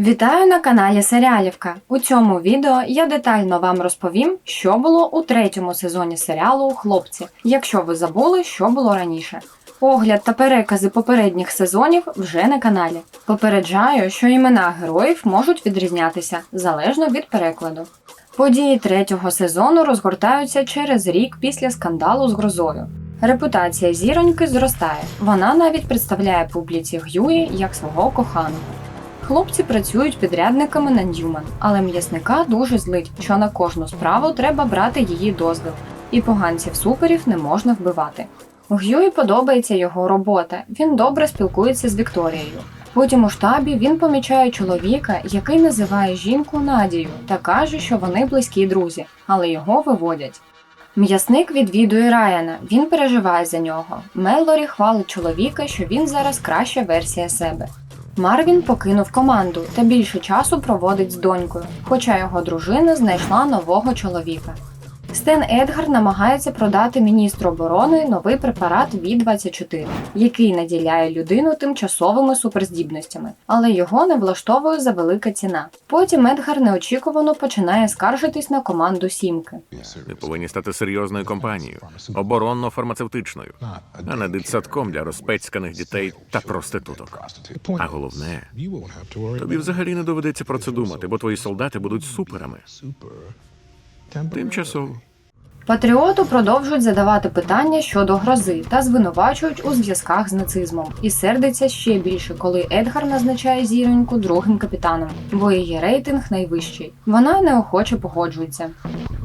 Вітаю на каналі Серіалівка. У цьому відео я детально вам розповім, що було у третьому сезоні серіалу Хлопці, якщо ви забули, що було раніше. Огляд та перекази попередніх сезонів вже на каналі. Попереджаю, що імена героїв можуть відрізнятися залежно від перекладу. Події третього сезону розгортаються через рік після скандалу з грозою. Репутація зіроньки зростає. Вона навіть представляє публіці Г'юї як свого коханого. Хлопці працюють підрядниками на Ньюман, але м'ясника дуже злить, що на кожну справу треба брати її дозвіл, і поганців суперів не можна вбивати. Г'юї подобається його робота, він добре спілкується з Вікторією. Потім у штабі він помічає чоловіка, який називає жінку Надією та каже, що вони близькі друзі, але його виводять. М'ясник відвідує Райана, він переживає за нього. Меллорі хвалить чоловіка, що він зараз краща версія себе. Марвін покинув команду та більше часу проводить з донькою, хоча його дружина знайшла нового чоловіка. Стен Едгар намагається продати міністру оборони новий препарат V24, який наділяє людину тимчасовими суперздібностями, але його не влаштовує за велика ціна. Потім Едгар неочікувано починає скаржитись на команду Сімки. Ми повинні стати серйозною компанією, оборонно-фармацевтичною, а не дитсадком для розпецьканих дітей та проституток. А головне, тобі взагалі не доведеться про це думати, бо твої солдати будуть суперами. Тимчасово. Патріоту продовжують задавати питання щодо грози та звинувачують у зв'язках з нацизмом. І сердиться ще більше, коли Едгар назначає зіроньку другим капітаном, бо її рейтинг найвищий. Вона неохоче погоджується.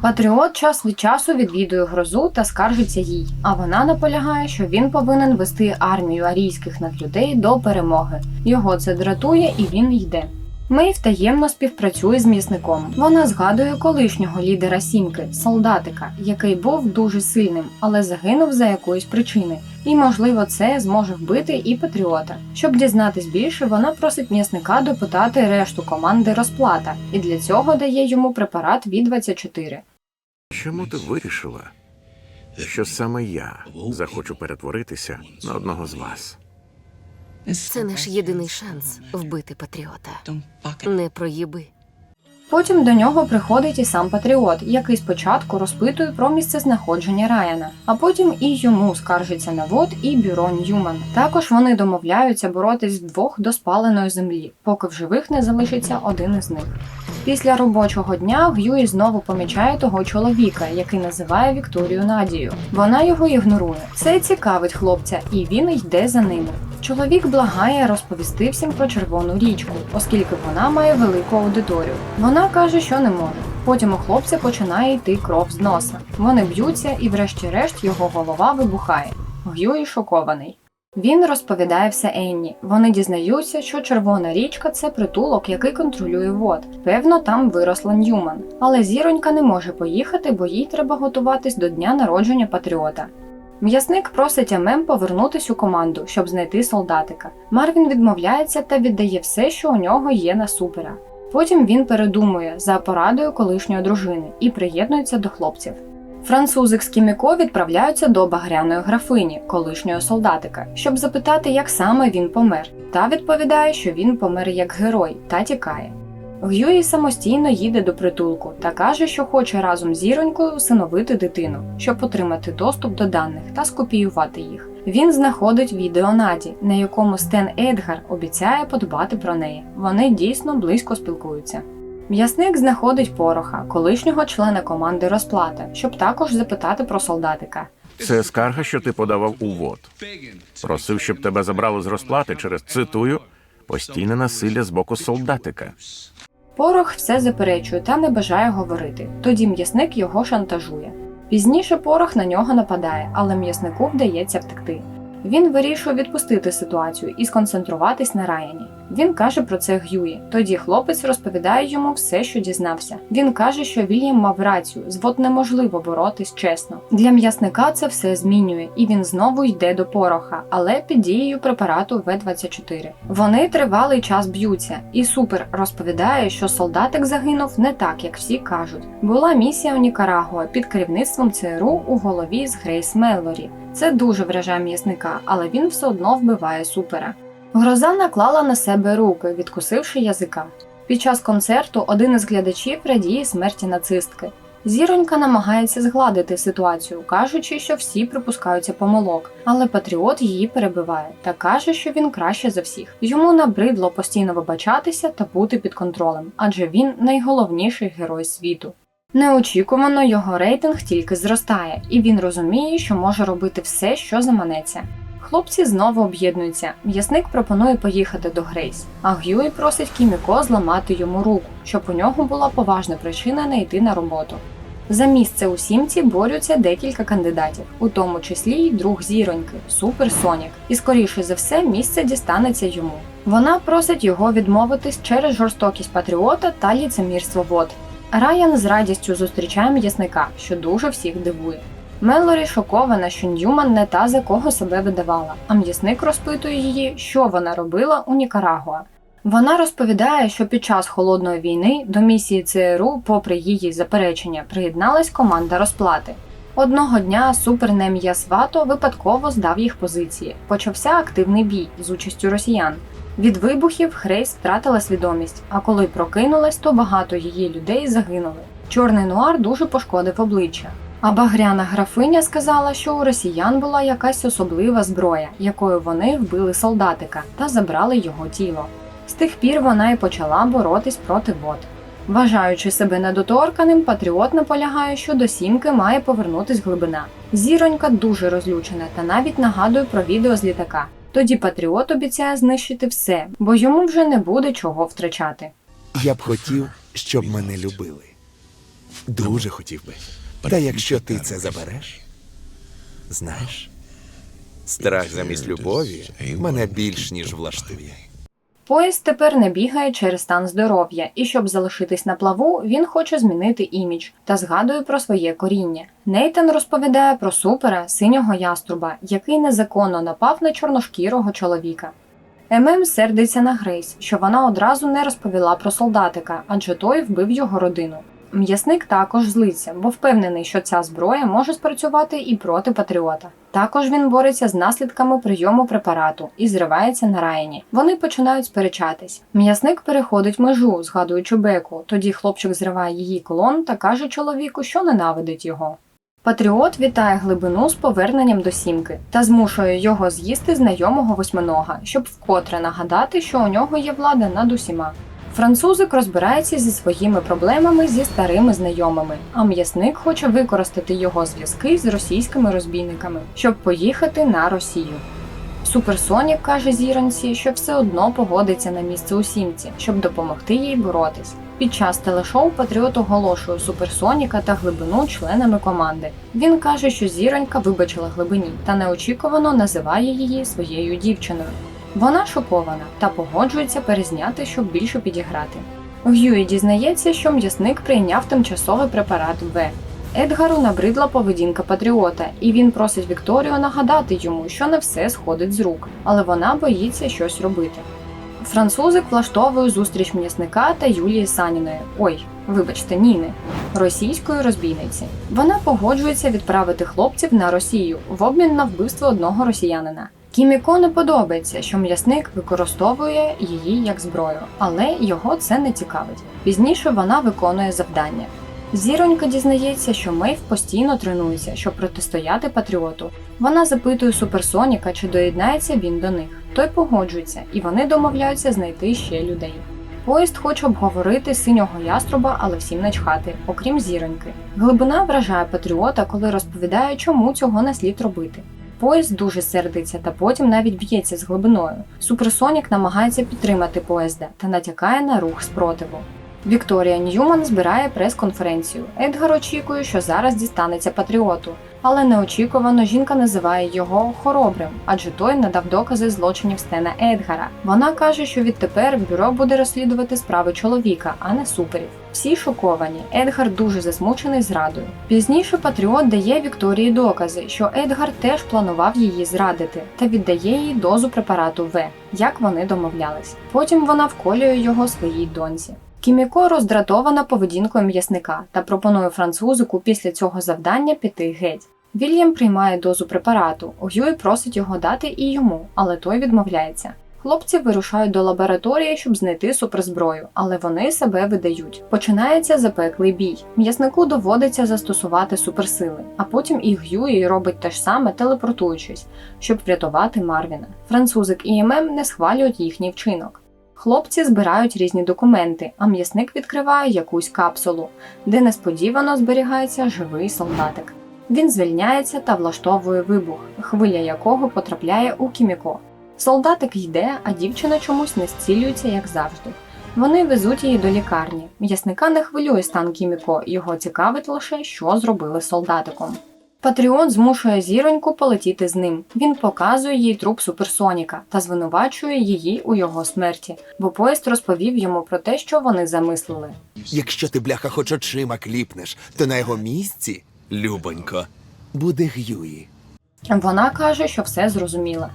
Патріот час від часу відвідує грозу та скаржиться їй, а вона наполягає, що він повинен вести армію арійських надлюдей до перемоги. Його це дратує і він йде. Мейв таємно співпрацює з м'ясником. Вона згадує колишнього лідера сімки, солдатика, який був дуже сильним, але загинув за якоїсь причини. І, можливо, це зможе вбити і патріота. Щоб дізнатись більше, вона просить м'ясника допитати решту команди розплата, і для цього дає йому препарат V24. Чому ти вирішила, що саме я захочу перетворитися на одного з вас? Це наш єдиний шанс вбити патріота. Не проїби. Потім до нього приходить і сам патріот, який спочатку розпитує про місцезнаходження Райана, а потім і йому скаржиться на вод і бюро Ньюман. Також вони домовляються боротись вдвох до спаленої землі, поки в живих не залишиться один із них. Після робочого дня Г'юї знову помічає того чоловіка, який називає Вікторію Надію. Вона його ігнорує. Це цікавить хлопця, і він йде за ними. Чоловік благає розповісти всім про червону річку, оскільки вона має велику аудиторію. Вона каже, що не може. Потім у хлопця починає йти кров з носа. Вони б'ються, і, врешті-решт, його голова вибухає. Г'юї шокований. Він розповідає все Енні. Вони дізнаються, що червона річка це притулок, який контролює вод. Певно, там виросла Ньюман. Але зіронька не може поїхати, бо їй треба готуватись до дня народження патріота. М'ясник просить Амем повернутись у команду, щоб знайти солдатика. Марвін відмовляється та віддає все, що у нього є на супера. Потім він передумує за порадою колишньої дружини і приєднується до хлопців. Французик з Кіміко відправляються до багряної графині, колишнього солдатика, щоб запитати, як саме він помер. Та відповідає, що він помер як герой та тікає. Г'юї самостійно їде до притулку та каже, що хоче разом з зіронькою усиновити дитину, щоб отримати доступ до даних та скопіювати їх. Він знаходить відео Наді, на якому Стен Едгар обіцяє подбати про неї. Вони дійсно близько спілкуються. М'ясник знаходить пороха, колишнього члена команди розплата, щоб також запитати про солдатика. Це скарга, що ти подавав у ВОД. Просив, щоб тебе забрали з розплати через цитую постійне насилля з боку солдатика. Порох все заперечує та не бажає говорити. Тоді м'ясник його шантажує. Пізніше порох на нього нападає, але м'яснику вдається втекти. Він вирішує відпустити ситуацію і сконцентруватись на Раяні. Він каже про це Г'юї. Тоді хлопець розповідає йому все, що дізнався. Він каже, що Вільям мав рацію, з вод неможливо боротись чесно. Для м'ясника це все змінює, і він знову йде до пороха, але під дією препарату В-24. Вони тривалий час б'ються, і супер розповідає, що солдатик загинув не так, як всі кажуть. Була місія у Нікарагуа під керівництвом ЦРУ у голові з Грейс Меллорі. Це дуже вражає м'ясника, але він все одно вбиває супера. Гроза наклала на себе руки, відкусивши язика. Під час концерту один із глядачів радіє смерті нацистки. Зіронька намагається згладити ситуацію, кажучи, що всі припускаються помилок, але патріот її перебиває та каже, що він краще за всіх. Йому набридло постійно вибачатися та бути під контролем, адже він найголовніший герой світу. Неочікувано його рейтинг тільки зростає, і він розуміє, що може робити все, що заманеться. Хлопці знову об'єднуються. М'ясник пропонує поїхати до Грейс, а Г'юї просить Кіміко зламати йому руку, щоб у нього була поважна причина не йти на роботу. За місце у сімці борються декілька кандидатів, у тому числі й друг зіроньки Супер Сонік, і скоріше за все місце дістанеться йому. Вона просить його відмовитись через жорстокість патріота та ліцемірство вод. Райан з радістю зустрічає м'ясника, що дуже всіх дивує. Мелорі шокована, що Ньюман не та, за кого себе видавала, а м'ясник розпитує її, що вона робила у Нікарагуа. Вона розповідає, що під час холодної війни до місії ЦРУ, попри її заперечення, приєдналась команда розплати. Одного дня супернем'я Свато випадково здав їх позиції. Почався активний бій з участю росіян. Від вибухів Хрейс втратила свідомість, а коли прокинулась, то багато її людей загинули. Чорний нуар дуже пошкодив обличчя. А багряна графиня сказала, що у росіян була якась особлива зброя, якою вони вбили солдатика та забрали його тіло. З тих пір вона й почала боротись проти вод. Вважаючи себе недоторканим, патріот наполягає, що до сімки має повернутись глибина. Зіронька дуже розлючена та навіть нагадує про відео з літака. Тоді патріот обіцяє знищити все, бо йому вже не буде чого втрачати. Я б хотів, щоб мене любили. Дуже хотів би. Та якщо ти це забереш, знаєш, страх замість любові мене більш ніж влаштує. Поїзд тепер не бігає через стан здоров'я, і щоб залишитись на плаву, він хоче змінити імідж та згадує про своє коріння. Нейтан розповідає про супера синього яструба, який незаконно напав на чорношкірого чоловіка. ММ сердиться на Грейс, що вона одразу не розповіла про солдатика, адже той вбив його родину. М'ясник також злиться, бо впевнений, що ця зброя може спрацювати і проти патріота. Також він бореться з наслідками прийому препарату і зривається на Райані. Вони починають сперечатись. М'ясник переходить межу, згадуючи Беку. Тоді хлопчик зриває її колон та каже чоловіку, що ненавидить його. Патріот вітає глибину з поверненням до сімки та змушує його з'їсти знайомого восьминога, щоб вкотре нагадати, що у нього є влада над усіма. Французик розбирається зі своїми проблемами зі старими знайомими, а м'ясник хоче використати його зв'язки з російськими розбійниками, щоб поїхати на Росію. Суперсонік каже зіронці, що все одно погодиться на місце у сімці, щоб допомогти їй боротись. Під час телешоу Патріот оголошує Суперсоніка та глибину членами команди. Він каже, що зіронька вибачила глибині та неочікувано називає її своєю дівчиною. Вона шокована та погоджується перезняти, щоб більше підіграти. Г'юї дізнається, що м'ясник прийняв тимчасовий препарат В. Едгару набридла поведінка патріота, і він просить Вікторію нагадати йому, що не все сходить з рук, але вона боїться щось робити. Французик влаштовує зустріч м'ясника та Юлії Саніної. Ой, вибачте, Ніни, російської розбійниці. Вона погоджується відправити хлопців на Росію в обмін на вбивство одного росіянина. Кіміко не подобається, що м'ясник використовує її як зброю, але його це не цікавить. Пізніше вона виконує завдання. Зіронька дізнається, що Мейв постійно тренується, щоб протистояти патріоту. Вона запитує Суперсоніка, чи доєднається він до них. Той погоджується, і вони домовляються знайти ще людей. Поїзд хоче обговорити синього яструба, але всім начхати, окрім зіроньки. Глибина вражає патріота, коли розповідає, чому цього не слід робити. Поїзд дуже сердиться та потім навіть б'ється з глибиною. Суперсонік намагається підтримати поїзда та натякає на рух спротиву. Вікторія Ньюман збирає прес-конференцію. Едгар очікує, що зараз дістанеться патріоту, але неочікувано жінка називає його хоробрим, адже той надав докази злочинів Стена Едгара. Вона каже, що відтепер бюро буде розслідувати справи чоловіка, а не суперів. Всі шоковані. Едгар дуже засмучений зрадою. Пізніше патріот дає Вікторії докази, що Едгар теж планував її зрадити та віддає їй дозу препарату В, як вони домовлялись. Потім вона вколює його своїй доньці. Кіміко роздратована поведінкою м'ясника та пропонує французику після цього завдання піти геть. Вільям приймає дозу препарату. Гюй просить його дати і йому, але той відмовляється. Хлопці вирушають до лабораторії, щоб знайти суперзброю, але вони себе видають. Починається запеклий бій. М'яснику доводиться застосувати суперсили, а потім і Г'юї робить те ж саме, телепортуючись, щоб врятувати Марвіна. Французик і ММ не схвалюють їхній вчинок. Хлопці збирають різні документи, а м'ясник відкриває якусь капсулу, де несподівано зберігається живий солдатик. Він звільняється та влаштовує вибух, хвиля якого потрапляє у Кіміко. Солдатик йде, а дівчина чомусь не зцілюється, як завжди. Вони везуть її до лікарні. М'ясника не хвилює стан Кіміко, його цікавить лише, що зробили солдатиком. Патріот змушує зіроньку полетіти з ним. Він показує їй труп суперсоніка та звинувачує її у його смерті, бо поїзд розповів йому про те, що вони замислили. Якщо ти бляха хоч очима кліпнеш, то на його місці, любонько, буде Г'юї. Вона каже, що все зрозуміла.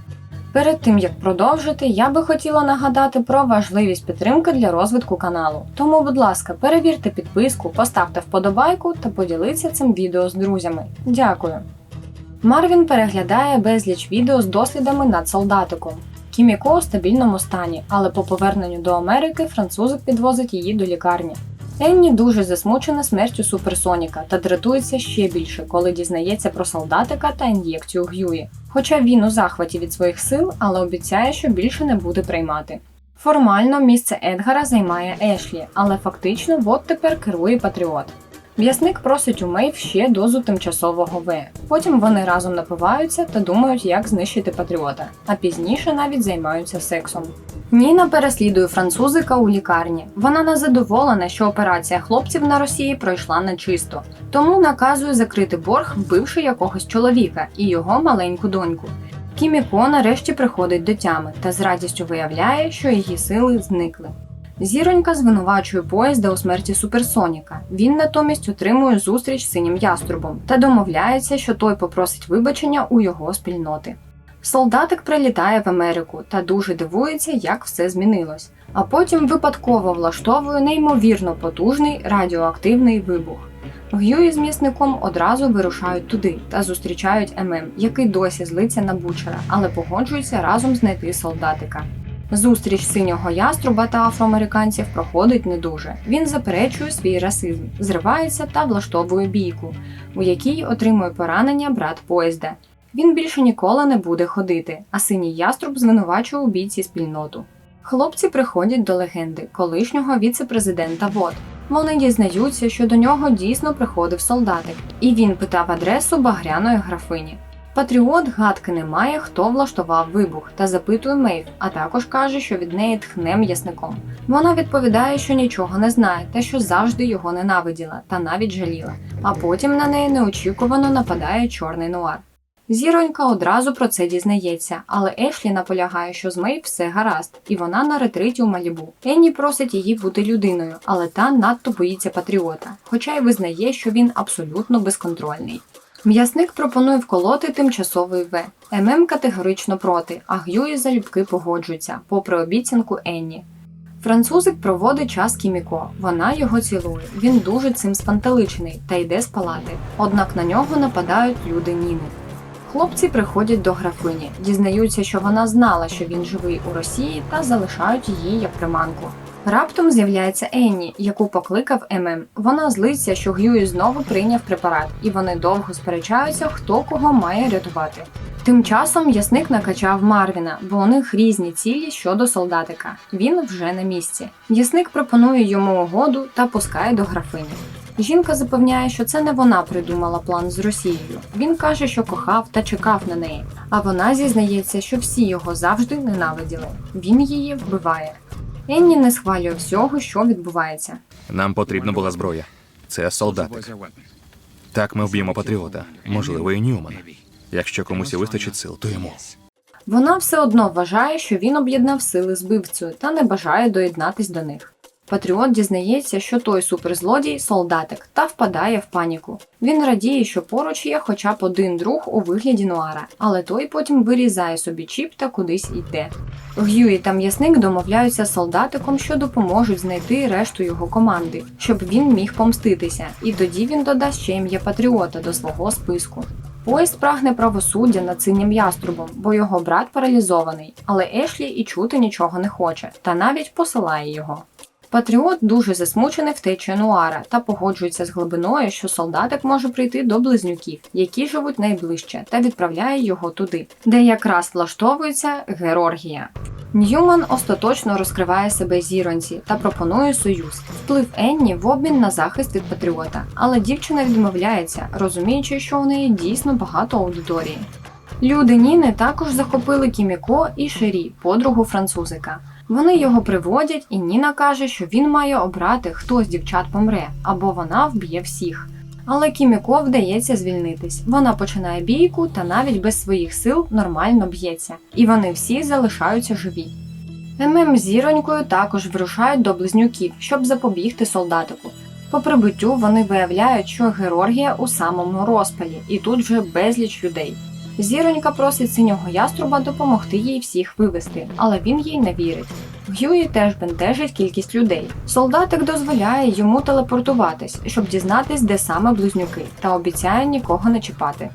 Перед тим як продовжити, я би хотіла нагадати про важливість підтримки для розвитку каналу. Тому, будь ласка, перевірте підписку, поставте вподобайку та поділіться цим відео з друзями. Дякую. Марвін переглядає безліч відео з дослідами над солдатиком. Кіміко у стабільному стані, але по поверненню до Америки французик підвозить її до лікарні. Енні дуже засмучена смертю суперсоніка та дратується ще більше, коли дізнається про солдатика та ін'єкцію Г'юї. Хоча він у захваті від своїх сил, але обіцяє, що більше не буде приймати. Формально місце Едгара займає Ешлі, але фактично вот тепер керує Патріот. М'ясник просить у Мейв ще дозу тимчасового В. Потім вони разом напиваються та думають, як знищити патріота, а пізніше навіть займаються сексом. Ніна переслідує французика у лікарні. Вона не задоволена, що операція хлопців на Росії пройшла нечисто, тому наказує закрити борг, вбивши якогось чоловіка і його маленьку доньку. Кіміко нарешті приходить до тями та з радістю виявляє, що її сили зникли. Зіронька звинувачує поїзда у смерті суперсоніка. Він натомість отримує зустріч з синім яструбом та домовляється, що той попросить вибачення у його спільноти. Солдатик прилітає в Америку та дуже дивується, як все змінилось, а потім випадково влаштовує неймовірно потужний радіоактивний вибух. Г'юї з м'ясником одразу вирушають туди та зустрічають ММ, який досі злиться на бучера, але погоджується разом знайти солдатика. Зустріч синього яструба та афроамериканців проходить не дуже. Він заперечує свій расизм, зривається та влаштовує бійку, у якій отримує поранення брат поїзда. Він більше ніколи не буде ходити, а синій яструб звинувачує у бійці спільноту. Хлопці приходять до легенди колишнього віце-президента ВОД. Вони дізнаються, що до нього дійсно приходив солдатик, і він питав адресу багряної графині. Патріот гадки не має, хто влаштував вибух, та запитує Мейв, а також каже, що від неї тхне м'ясником. Вона відповідає, що нічого не знає, та що завжди його ненавиділа та навіть жаліла. А потім на неї неочікувано нападає чорний нуар. Зіронька одразу про це дізнається, але Ешлі наполягає, що з Мейв все гаразд, і вона на ретриті у Малібу. Енні просить її бути людиною, але та надто боїться патріота, хоча й визнає, що він абсолютно безконтрольний. М'ясник пропонує вколоти тимчасовий В. ММ категорично проти, а Г'юї залюбки погоджується, попри обіцянку Енні. Французик проводить час Кіміко, вона його цілує. Він дуже цим спантеличений та йде спалати. Однак на нього нападають люди Ніни. Хлопці приходять до графині, дізнаються, що вона знала, що він живий у Росії, та залишають її як приманку. Раптом з'являється Енні, яку покликав ММ. Вона злиться, що Г'юї знову прийняв препарат, і вони довго сперечаються, хто кого має рятувати. Тим часом ясник накачав Марвіна, бо у них різні цілі щодо солдатика. Він вже на місці. Ясник пропонує йому угоду та пускає до графині. Жінка запевняє, що це не вона придумала план з Росією. Він каже, що кохав та чекав на неї. А вона зізнається, що всі його завжди ненавиділи. Він її вбиває. Енні не схвалює всього, що відбувається. Нам потрібна була зброя. Це солдатик. Так ми вб'ємо патріота, можливо, і Ньюмана. Якщо комусь і вистачить сил, то йому. Вона все одно вважає, що він об'єднав сили з бивцею та не бажає доєднатись до них. Патріот дізнається, що той суперзлодій солдатик та впадає в паніку. Він радіє, що поруч є хоча б один друг у вигляді Нуара, але той потім вирізає собі чіп та кудись йде. Г'юї та м'ясник домовляються з солдатиком, що допоможуть знайти решту його команди, щоб він міг помститися, і тоді він додасть ще ім'я патріота до свого списку. Поїзд прагне правосуддя над синім яструбом, бо його брат паралізований, але Ешлі і чути нічого не хоче, та навіть посилає його. Патріот дуже засмучений втечею Нуара та погоджується з глибиною, що солдатик може прийти до близнюків, які живуть найближче, та відправляє його туди, де якраз влаштовується Георгія. Ньюман остаточно розкриває себе зіронці та пропонує союз, вплив Енні в обмін на захист від патріота, але дівчина відмовляється, розуміючи, що у неї дійсно багато аудиторії. Люди Ніни також захопили Кіміко і Шері, подругу французика. Вони його приводять, і Ніна каже, що він має обрати, хто з дівчат помре, або вона вб'є всіх. Але Кіміко вдається звільнитись. Вона починає бійку та навіть без своїх сил нормально б'ється, і вони всі залишаються живі. ММ зіронькою також вирушають до близнюків, щоб запобігти солдатику. По прибуттю вони виявляють, що Георгія у самому розпалі, і тут вже безліч людей. Зіронька просить синього яструба допомогти їй всіх вивести, але він їй не вірить. Гюї теж бентежить кількість людей. Солдатик дозволяє йому телепортуватись, щоб дізнатись, де саме близнюки, та обіцяє нікого не чіпати.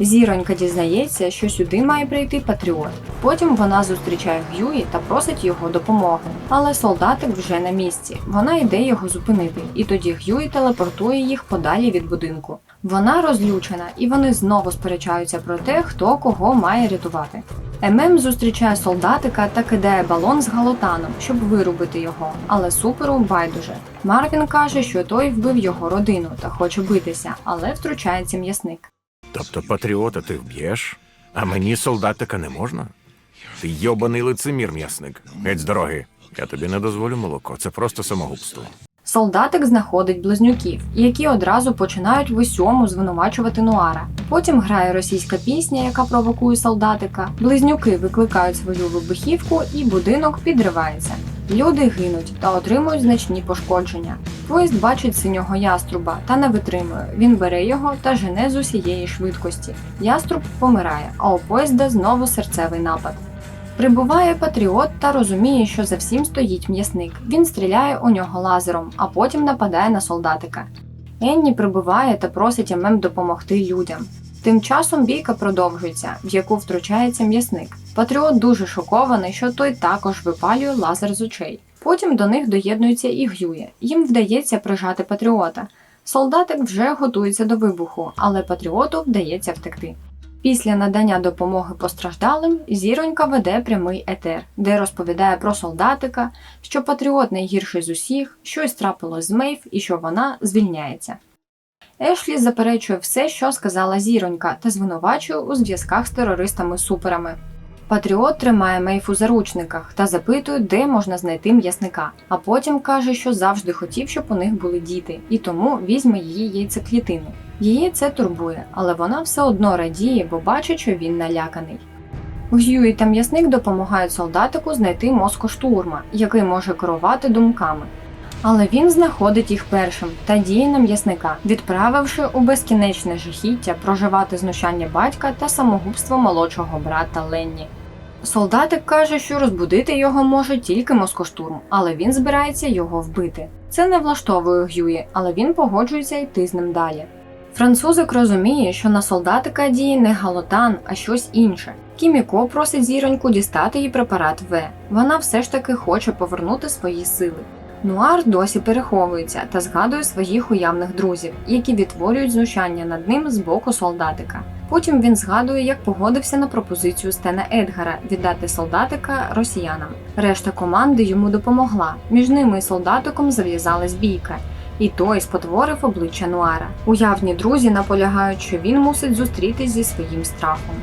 Зіронька дізнається, що сюди має прийти патріот. Потім вона зустрічає Гюї та просить його допомоги. Але солдатик вже на місці. Вона йде його зупинити, і тоді Гюї телепортує їх подалі від будинку. Вона розлючена, і вони знову сперечаються про те, хто кого має рятувати. ММ зустрічає солдатика та кидає балон з галотаном, щоб вирубити його, але суперу байдуже. Марвін каже, що той вбив його родину та хоче битися, але втручається м'ясник. Тобто патріота ти вб'єш, а мені солдатика не можна? Ти йобаний лицемір, м'ясник. Геть з дороги. Я тобі не дозволю молоко, це просто самогубство. Солдатик знаходить близнюків, які одразу починають в усьому звинувачувати Нуара. Потім грає російська пісня, яка провокує солдатика. Близнюки викликають свою вибухівку, і будинок підривається. Люди гинуть та отримують значні пошкодження. Поїзд бачить синього яструба та не витримує. Він бере його та жене з усієї швидкості. Яструб помирає, а у поїзда знову серцевий напад. Прибуває патріот та розуміє, що за всім стоїть м'ясник. Він стріляє у нього лазером, а потім нападає на солдатика. Енні прибуває та просить ММ допомогти людям. Тим часом бійка продовжується, в яку втручається м'ясник. Патріот дуже шокований, що той також випалює лазер з очей. Потім до них доєднується і Гює. Їм вдається прижати патріота. Солдатик вже готується до вибуху, але патріоту вдається втекти. Після надання допомоги постраждалим зіронька веде прямий етер, де розповідає про солдатика, що патріот найгірший з усіх, щось трапилось з Мейв і що вона звільняється. Ешлі заперечує все, що сказала зіронька, та звинувачує у зв'язках з терористами-суперами. Патріот тримає Мейф у заручниках та запитує, де можна знайти м'ясника, а потім каже, що завжди хотів, щоб у них були діти, і тому візьме її яйцеклітину. Її це турбує, але вона все одно радіє, бо бачить, що він наляканий. Гюї та м'ясник допомагають солдатику знайти мозкоштурма, який може керувати думками. Але він знаходить їх першим та діє на м'ясника, відправивши у безкінечне жахіття проживати знущання батька та самогубство молодшого брата Ленні. Солдатик каже, що розбудити його може тільки москоштурм, але він збирається його вбити. Це не влаштовує Гюї, але він погоджується йти з ним далі. Французик розуміє, що на солдатика діє не галотан, а щось інше. Кіміко просить зіроньку дістати їй препарат В. Вона все ж таки хоче повернути свої сили. Нуар досі переховується та згадує своїх уявних друзів, які відтворюють знущання над ним з боку солдатика. Потім він згадує, як погодився на пропозицію Стена Едгара віддати солдатика росіянам. Решта команди йому допомогла. Між ними і солдатиком зав'язалась бійка. І той спотворив обличчя Нуара. Уявні друзі наполягають, що він мусить зустрітись зі своїм страхом.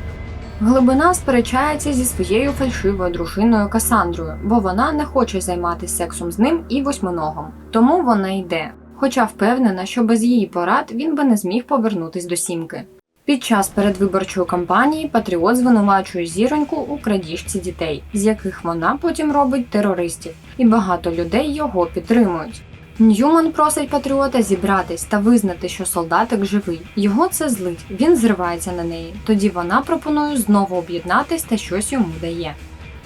Глибина сперечається зі своєю фальшивою дружиною Касандрою, бо вона не хоче займатися сексом з ним і восьминогом. Тому вона йде, хоча впевнена, що без її порад він би не зміг повернутись до сімки. Під час передвиборчої кампанії Патріот звинувачує зіроньку у крадіжці дітей, з яких вона потім робить терористів, і багато людей його підтримують. Ньюман просить патріота зібратись та визнати, що солдатик живий. Його це злить. Він зривається на неї. Тоді вона пропонує знову об'єднатись та щось йому дає.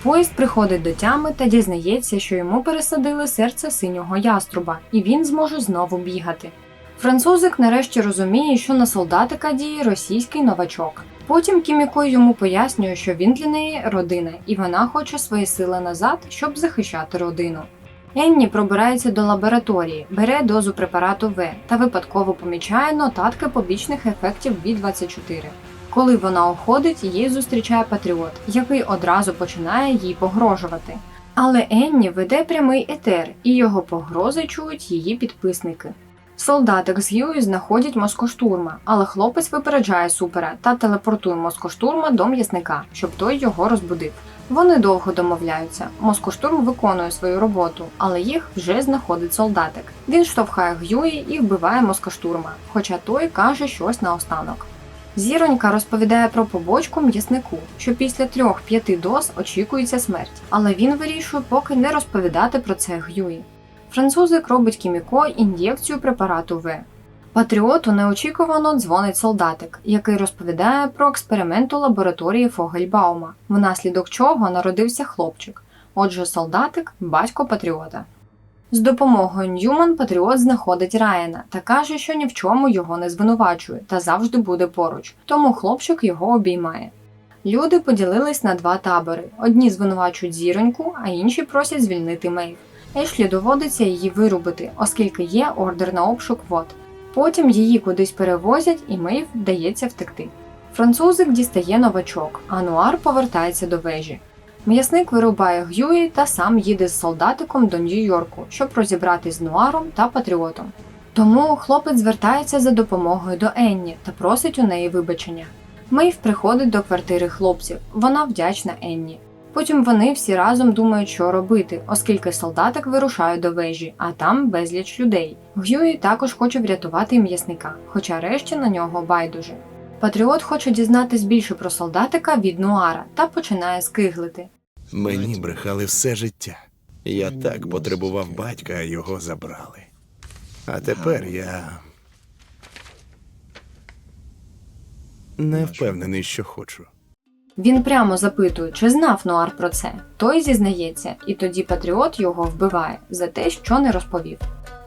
Поїзд приходить до тями та дізнається, що йому пересадили серце синього яструба, і він зможе знову бігати. Французик нарешті розуміє, що на солдатика діє російський новачок. Потім Кіміко йому пояснює, що він для неї родина, і вона хоче свої сили назад, щоб захищати родину. Енні пробирається до лабораторії, бере дозу препарату В та випадково помічає нотатки побічних ефектів B24. Коли вона уходить, її зустрічає Патріот, який одразу починає їй погрожувати. Але Енні веде прямий етер, і його погрози чують її підписники. Солдатик з Гіою знаходять москоштурма, але хлопець випереджає супера та телепортує москоштурма до м'ясника, щоб той його розбудив. Вони довго домовляються. Москоштурм виконує свою роботу, але їх вже знаходить солдатик. Він штовхає Гюї і вбиває москоштурма, хоча той каже щось наостанок. Зіронька розповідає про побочку м'яснику, що після трьох-п'яти доз очікується смерть, але він вирішує поки не розповідати про це Гюї. Французик робить Кіміко ін'єкцію препарату В. Патріоту неочікувано дзвонить солдатик, який розповідає про експеримент у лабораторії Фогельбаума, внаслідок чого народився хлопчик. Отже, солдатик батько патріота. З допомогою Ньюман Патріот знаходить Райана та каже, що ні в чому його не звинувачує та завжди буде поруч, тому хлопчик його обіймає. Люди поділились на два табори: одні звинувачують зіроньку, а інші просять звільнити Мейв. Ешлі доводиться її вирубити, оскільки є ордер на обшук вод. Потім її кудись перевозять, і Мейв вдається втекти. Французик дістає новачок, а Нуар повертається до вежі. М'ясник вирубає Г'юї та сам їде з солдатиком до Нью-Йорку, щоб розібратись з Нуаром та Патріотом. Тому хлопець звертається за допомогою до Енні та просить у неї вибачення. Мейв приходить до квартири хлопців, вона вдячна Енні. Потім вони всі разом думають, що робити, оскільки солдатик вирушає до вежі, а там безліч людей. Гюї також хоче врятувати м'ясника, хоча решті на нього байдуже. Патріот хоче дізнатись більше про солдатика від Нуара та починає скиглити. Мені брехали все життя. Я так потребував батька, а його забрали. А тепер я. Не впевнений, що хочу. Він прямо запитує, чи знав Нуар про це. Той зізнається, і тоді Патріот його вбиває за те, що не розповів.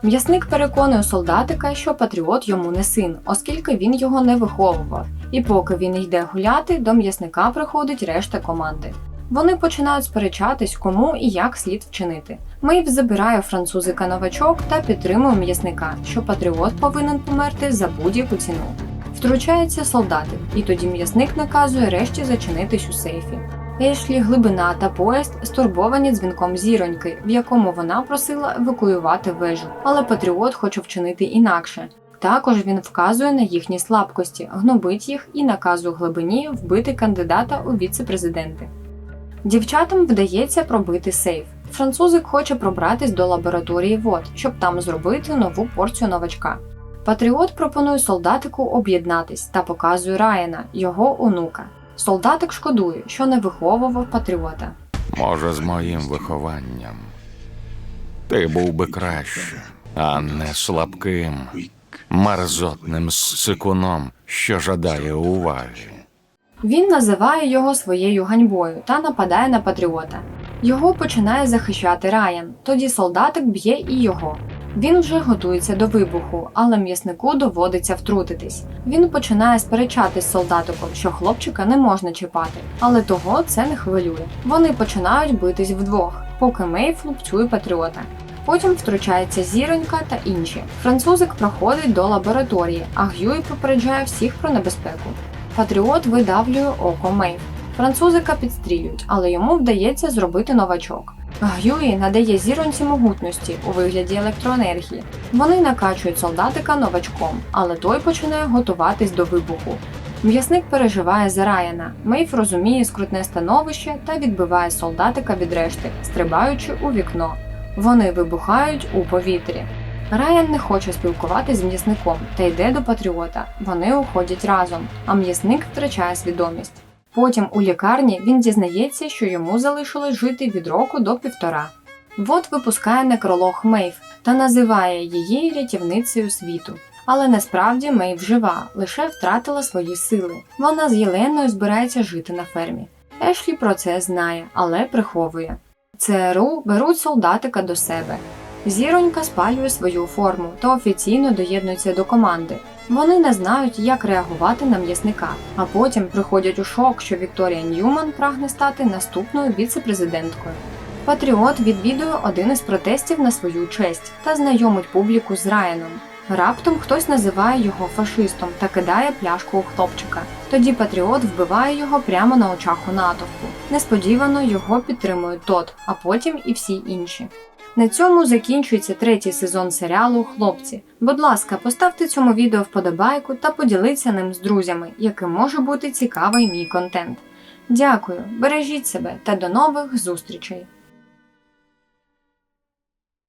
М'ясник переконує солдатика, що Патріот йому не син, оскільки він його не виховував. І поки він йде гуляти, до м'ясника приходить решта команди. Вони починають сперечатись, кому і як слід вчинити. Мейв забирає французика новачок та підтримує м'ясника, що Патріот повинен померти за будь-яку ціну. Втручається солдатик, і тоді м'ясник наказує решті зачинитись у сейфі. Ешлі, глибина та поїзд стурбовані дзвінком зіроньки, в якому вона просила евакуювати вежу, але патріот хоче вчинити інакше. Також він вказує на їхні слабкості, гнобить їх і наказує глибині вбити кандидата у віце-президенти. Дівчатам вдається пробити сейф. Французик хоче пробратись до лабораторії вод, щоб там зробити нову порцію новачка. Патріот пропонує солдатику об'єднатись та показує Райана, його онука. Солдатик шкодує, що не виховував патріота. Може, з моїм вихованням. Ти був би краще, а не слабким, мерзотним сикуном, що жадає уваги. Він називає його своєю ганьбою та нападає на патріота. Його починає захищати Райан, тоді солдатик б'є і його. Він вже готується до вибуху, але м'яснику доводиться втрутитись. Він починає сперечатись з солдатиком, що хлопчика не можна чіпати, але того це не хвилює. Вони починають битись вдвох, поки Мейв лупцює патріота. Потім втручається зіронька та інші. Французик проходить до лабораторії, а Гюй попереджає всіх про небезпеку. Патріот видавлює око Мейв. Французика підстрілюють, але йому вдається зробити новачок. Гюї надає зіронці могутності у вигляді електроенергії. Вони накачують солдатика новачком, але той починає готуватись до вибуху. М'ясник переживає за Райана. Мейв розуміє скрутне становище та відбиває солдатика від решти, стрибаючи у вікно. Вони вибухають у повітрі. Райан не хоче спілкуватися з м'ясником та йде до патріота. Вони уходять разом, а м'ясник втрачає свідомість. Потім у лікарні він дізнається, що йому залишилось жити від року до півтора. Вод випускає некролог Мейв та називає її рятівницею світу. Але насправді Мейв жива, лише втратила свої сили. Вона з Єленою збирається жити на фермі. Ешлі про це знає, але приховує. ЦРУ беруть солдатика до себе. Зіронька спалює свою форму та офіційно доєднується до команди. Вони не знають, як реагувати на м'ясника, а потім приходять у шок, що Вікторія Ньюман прагне стати наступною віце-президенткою. Патріот відвідує один із протестів на свою честь та знайомить публіку з Райаном. Раптом хтось називає його фашистом та кидає пляшку у хлопчика. Тоді Патріот вбиває його прямо на очах у натовпу. Несподівано його підтримує тот, а потім і всі інші. На цьому закінчується третій сезон серіалу Хлопці. Будь ласка, поставте цьому відео вподобайку та поділіться ним з друзями, яким може бути цікавий мій контент. Дякую, бережіть себе та до нових зустрічей!